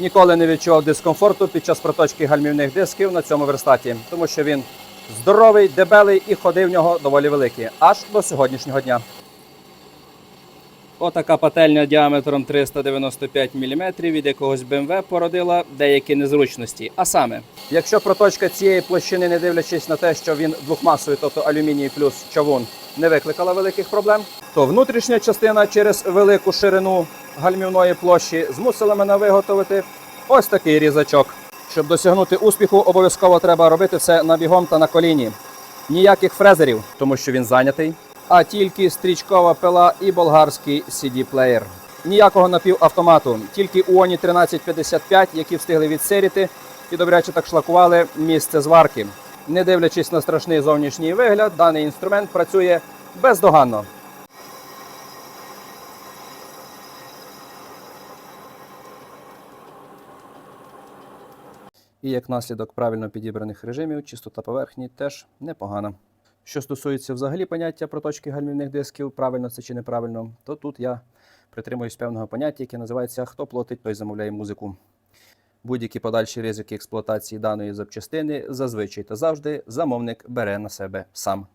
Ніколи не відчував дискомфорту під час проточки гальмівних дисків на цьому верстаті, тому що він здоровий, дебелий і ходи в нього доволі великі, аж до сьогоднішнього дня. Отака пательня діаметром 395 мм від якогось BMW породила деякі незручності. А саме, якщо проточка цієї площини, не дивлячись на те, що він двохмасовий, тобто алюміній плюс чавун, не викликала великих проблем, то внутрішня частина через велику ширину гальмівної площі змусила мене виготовити ось такий різачок. Щоб досягнути успіху, обов'язково треба робити все на бігом та на коліні. Ніяких фрезерів, тому що він зайнятий, а тільки стрічкова пила і болгарський CD-плеєр. Ніякого напівавтомату, тільки Уоні 1355, які встигли відсеріти і добряче так шлакували місце зварки. Не дивлячись на страшний зовнішній вигляд, даний інструмент працює бездоганно. І як наслідок правильно підібраних режимів, чистота поверхні теж непогана. Що стосується взагалі поняття проточки гальмівних дисків, правильно це чи неправильно, то тут я притримуюсь певного поняття, яке називається Хто платить, той замовляє музику. Будь-які подальші ризики експлуатації даної запчастини зазвичай та завжди замовник бере на себе сам.